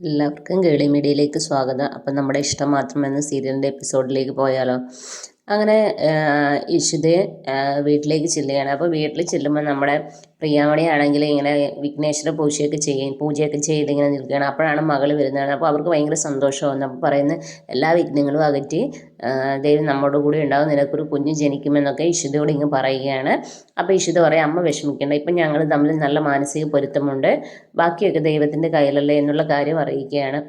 എല്ലാവർക്കും കേളി മീഡിയയിലേക്ക് സ്വാഗതം. അപ്പം നമ്മുടെ ഇഷ്ടം മാത്രം എന്ന സീരിയലിന്റെ എപ്പിസോഡിലേക്ക് പോയാലോ? അങ്ങനെ ഇഷിതയെ വീട്ടിലേക്ക് ചെല്ലുകയാണ്. അപ്പോൾ വീട്ടിൽ ചെല്ലുമ്പോൾ നമ്മുടെ പ്രിയാമണിയാണെങ്കിൽ ഇങ്ങനെ വിഘ്നേശ്വര പൂജയൊക്കെ ചെയ്യും പൂജയൊക്കെ ചെയ്ത് ഇങ്ങനെ നിൽക്കുകയാണ്. അപ്പോഴാണ് മകൾ വരുന്നത് അപ്പോൾ അവർക്ക് ഭയങ്കര സന്തോഷമാകുന്നു അപ്പോൾ പറയുന്നത് എല്ലാ വിഘ്നങ്ങളും അകറ്റി ദൈവം നമ്മുടെ കൂടെ ഉണ്ടാകും നിനക്കൊരു കുഞ്ഞ് ജനിക്കുമെന്നൊക്കെ ഇഷിതയോട് ഇങ്ങ് പറയുകയാണ്. അപ്പോൾ ഇഷിത പറയും അമ്മ വിഷമിക്കേണ്ട. ഇപ്പം ഞങ്ങൾ തമ്മിൽ നല്ല മാനസിക പൊരുത്തമുണ്ട്. ബാക്കിയൊക്കെ ദൈവത്തിന്റെ കയ്യിലല്ലേ എന്നുള്ള കാര്യം അറിയിക്കുകയാണ്.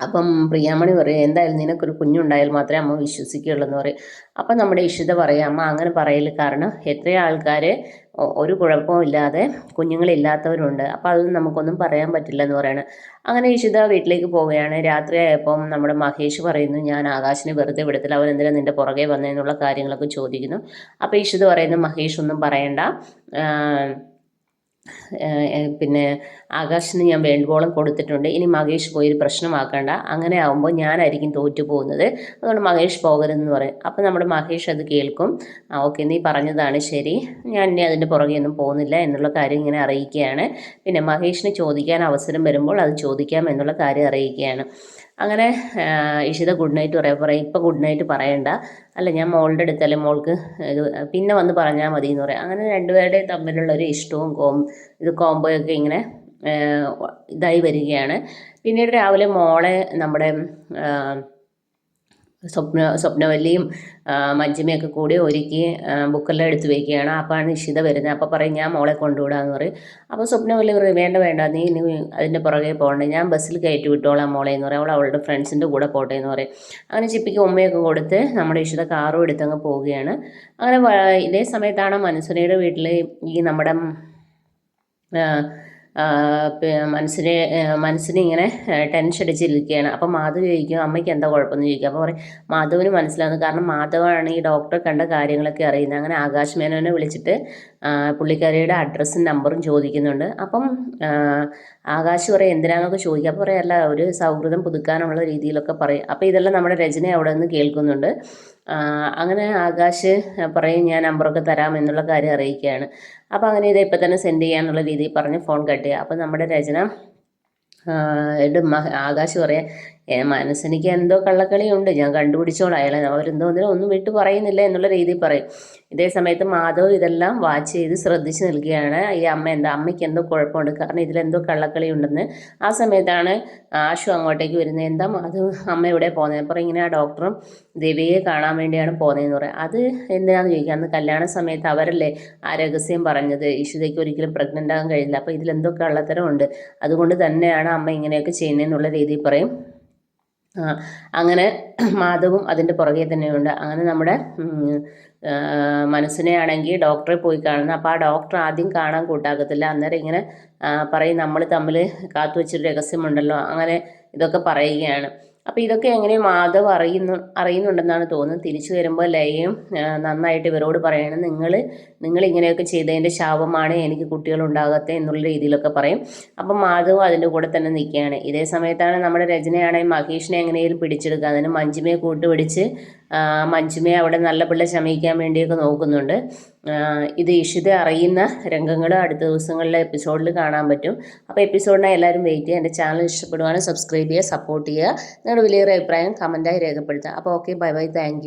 അപ്പം പ്രിയാമണി പറയും എന്തായാലും നിനക്കൊരു കുഞ്ഞുണ്ടായാൽ മാത്രമേ അമ്മ വിശ്വസിക്കുകയുള്ളൂ എന്ന് പറയും. അപ്പം നമ്മുടെ ഇഷിത പറയും അമ്മ അങ്ങനെ പറയൽ കാരണം എത്രയോ ആൾക്കാർ ഒരു കുഴപ്പവും ഇല്ലാതെ കുഞ്ഞുങ്ങളില്ലാത്തവരുണ്ട്. അപ്പോൾ അതൊന്നും നമുക്കൊന്നും പറയാൻ പറ്റില്ല എന്ന് പറയണം. അങ്ങനെ ഇഷിത വീട്ടിലേക്ക് പോവുകയാണ്. രാത്രിയായപ്പം നമ്മുടെ മഹേഷ് പറയുന്നു ഞാൻ ആകാശിനെ വെറുതെ വിടത്തില്ല. അവൻ എന്തിനാ നിന്റെ പുറകെ വന്നതെന്നുള്ള കാര്യങ്ങളൊക്കെ ചോദിക്കുന്നു. അപ്പോൾ ഇഷിത പറയുന്നു മഹേഷ് ഒന്നും പറയണ്ട. പിന്നെ ആകാശിന് ഞാൻ വേണ്ടുവോളം കൊടുത്തിട്ടുണ്ട്. ഇനി മഹേഷ് പോയി ഒരു പ്രശ്നമാക്കണ്ട. അങ്ങനെ ആകുമ്പോൾ ഞാനായിരിക്കും തോറ്റു പോകുന്നത് അതുകൊണ്ട് മഹേഷ് പോകരുതെന്ന് പറയും. അപ്പോൾ നമ്മുടെ മഹേഷ് അത് കേൾക്കും. ഓക്കെ നീ പറഞ്ഞതാണ് ശരി. ഞാൻ ഇനി അതിന്റെ പുറകെ ഒന്നും പോകുന്നില്ല എന്നുള്ള കാര്യം ഇങ്ങനെ അറിയിക്കുകയാണ്. പിന്നെ മഹേഷിന് ചോദിക്കാൻ അവസരം വരുമ്പോൾ അത് ചോദിക്കാം എന്നുള്ള കാര്യം അറിയിക്കുകയാണ്. അങ്ങനെ ഇഷിത ഗുഡ് നൈറ്റ് പറയാം പറയും. ഇപ്പം ഗുഡ് നൈറ്റ് പറയണ്ട. അല്ല ഞാൻ മോളുടെ അടുത്തല്ലേ മോൾക്ക് ഇത് പിന്നെ വന്ന് പറഞ്ഞാൽ മതി എന്ന് പറയാം. അങ്ങനെ രണ്ടുപേരുടെയും തമ്മിലുള്ള ഒരു ഇഷ്ടവും കോം ഇത് കോംബോയൊക്കെ ഇങ്ങനെ ഇതായി വരികയാണ്. പിന്നീട് രാവിലെ മോളെ നമ്മുടെ സ്വപ്ന സ്വപ്നവല്ലിയും മജ്ജിമയൊക്കെ കൂടി ഒരുക്കി ബുക്കെല്ലാം എടുത്തു വയ്ക്കുകയാണ് അപ്പോഴാണ് നിഷിത വരുന്നത്. അപ്പോൾ പറയും ഞാൻ മോളെ കൊണ്ടുവിടാന്ന് പറയും. അപ്പോൾ സ്വപ്നവല്ലി പറയും വേണ്ട വേണ്ട. നീ ഇനി അതിന്റെ പുറകെ പോകണ്ട. ഞാൻ ബസ്സിൽ കയറ്റി വിട്ടോളാം മോളെ എന്ന് പറയും. അവൾ അവളുടെ ഫ്രണ്ട്സിന്റെ കൂടെ പോട്ടെ എന്ന് പറയും. അങ്ങനെ ചിപ്പിക്ക് ഉമ്മയൊക്കെ കൊടുത്ത് നമ്മുടെ ഇഷിത കാറും എടുത്തങ്ങ് പോവുകയാണ്. അങ്ങനെ ഇതേ സമയത്താണ് മനസ്സുനയുടെ വീട്ടിൽ ഈ നമ്മുടെ മനസ്സിനെ മനസ്സിനെ ഇങ്ങനെ ടെൻഷൻ അടിച്ചിരിക്കുകയാണ്. അപ്പോൾ മാധവ് ചോദിക്കും അമ്മയ്ക്ക് എന്താ കുഴപ്പമെന്ന് ചോദിക്കും? അപ്പോൾ പറയും മാധവിന് മനസ്സിലാവുന്നത് കാരണം മാധവാണ് ഈ ഡോക്ടറെ കണ്ട കാര്യങ്ങളൊക്കെ അറിയുന്നത്. അങ്ങനെ ആകാശ് മേനോനെ വിളിച്ചിട്ട് പുള്ളിക്കാരിയുടെ അഡ്രസ്സും നമ്പറും ചോദിക്കുന്നുണ്ട്. അപ്പം ആകാശ് പറയും എന്തിനാന്നൊക്കെ ചോദിക്കുക അപ്പോൾ അല്ല ഒരു സൗഹൃദം പുതുക്കാനുള്ള രീതിയിലൊക്കെ പറയും. അപ്പോൾ ഇതെല്ലാം നമ്മുടെ രചന അവിടെ നിന്ന് കേൾക്കുന്നുണ്ട്. അങ്ങനെ ആകാശ് പറയും ഞാൻ നമ്പറൊക്കെ തരാം എന്നുള്ള കാര്യം അറിയിക്കുകയാണ്. അപ്പോൾ അങ്ങനെ ഇത് ഇപ്പം തന്നെ സെൻഡ് ചെയ്യാനുള്ള രീതിയിൽ പറഞ്ഞ് ഫോൺ കട്ട് അപ്പോൾ നമ്മുടെ രചന ആകാശ് പറയാം മനസ്സെനിക്ക് എന്തോ കള്ളക്കളിയുണ്ട്. ഞാൻ കണ്ടുപിടിച്ചോളാം. അയാളെ അവരെന്തോ ഒന്നിനും ഒന്നും വിട്ടു പറയുന്നില്ല എന്നുള്ള രീതിയിൽ പറയും. ഇതേ സമയത്ത് മാധവ് ഇതെല്ലാം വാച്ച് ചെയ്ത് ശ്രദ്ധിച്ച് നിൽക്കുകയാണ്. ഈ അമ്മ എന്താ അമ്മയ്ക്ക് എന്തോ കുഴപ്പമുണ്ട്? കാരണം ഇതിലെന്തോ കള്ളക്കളി ഉണ്ടെന്ന് ആ സമയത്താണ് ആശു അങ്ങോട്ടേക്ക് വരുന്നത്. എന്താ മാധവ് അമ്മ ഇവിടെ പോകുന്നത് അപ്പോൾ ഇങ്ങനെ ആ ഡോക്ടറും ദേവിയെ കാണാൻ വേണ്ടിയാണ് പോകുന്നതെന്ന് പറയാം. അത് എന്തിനാന്ന് ചോദിക്കുക അന്ന് കല്യാണ സമയത്ത് അവരല്ലേ ആ രഹസ്യം പറഞ്ഞത്? ഇഷിതയ്ക്ക് ഒരിക്കലും പ്രഗ്നന്റ് ആകാൻ കഴിയില്ല. അപ്പോൾ ഇതിലെന്തോ കള്ളത്തരമുണ്ട്. അതുകൊണ്ട് തന്നെയാണ് അമ്മ ഇങ്ങനെയൊക്കെ ചെയ്യുന്നതെന്നുള്ള രീതിയിൽ പറയും. അങ്ങനെ മാധവും അതിന്റെ പുറകെ തന്നെയുണ്ട്. അങ്ങനെ നമ്മുടെ മനസ്സിനെ ആണെങ്കിൽ ഡോക്ടറെ പോയി കാണുന്നു അപ്പോൾ ആ ഡോക്ടർ ആദ്യം കാണാൻ കൂട്ടാക്കത്തില്ല. അന്നേരം ഇങ്ങനെ പറയും നമ്മൾ തമ്മിൽ കാത്തു വെച്ചൊരു രഹസ്യമുണ്ടല്ലോ. അങ്ങനെ ഇതൊക്കെ പറയുകയാണ്. അപ്പോൾ ഇതൊക്കെ എങ്ങനെ മാധവ് അറിയുന്നു അറിയുന്നുണ്ടെന്നാണ് തോന്നുന്നത്. തിരിച്ചു വരുമ്പോൾ ലയയും നന്നായിട്ട് ഇവരോട് പറയണം നിങ്ങൾ നിങ്ങൾ ഇങ്ങനെയൊക്കെ ചെയ്തതിന്റെ ശാപമാണ് എനിക്ക് കുട്ടികളുണ്ടാകത്തെ എന്നുള്ള രീതിയിലൊക്കെ പറയും. അപ്പം മാധവ് അതിന്റെ കൂടെ തന്നെ നിൽക്കുകയാണ്. ഇതേ സമയത്താണ് നമ്മുടെ രചനയാണെങ്കിൽ മഹേഷിനെ എങ്ങനെയും പിടിച്ചെടുക്കുക. അതിന് മഞ്ജിമയെ കൂട്ടുപിടിച്ച് മഞ്ജുമയെ അവിടെ നല്ല പിള്ള ശമിക്കാൻ വേണ്ടിയൊക്കെ നോക്കുന്നുണ്ട്. ഇത് ഇഷിത അറിയുന്ന രംഗങ്ങൾ അടുത്ത ദിവസങ്ങളിലെ എപ്പിസോഡിൽ കാണാൻ പറ്റും. അപ്പോൾ എപ്പിസോഡിനെ എല്ലാവരും വെയിറ്റ് ചെയ്യുക. എന്റെ ചാനൽ ഇഷ്ടപ്പെടുവാണെങ്കിൽ സബ്സ്ക്രൈബ് ചെയ്യുക സപ്പോർട്ട് ചെയ്യുക. നിങ്ങളുടെ വലിയൊരു അഭിപ്രായം കമന്റായി രേഖപ്പെടുത്തുക. അപ്പോൾ ഓക്കെ ബൈ ബൈ താങ്ക്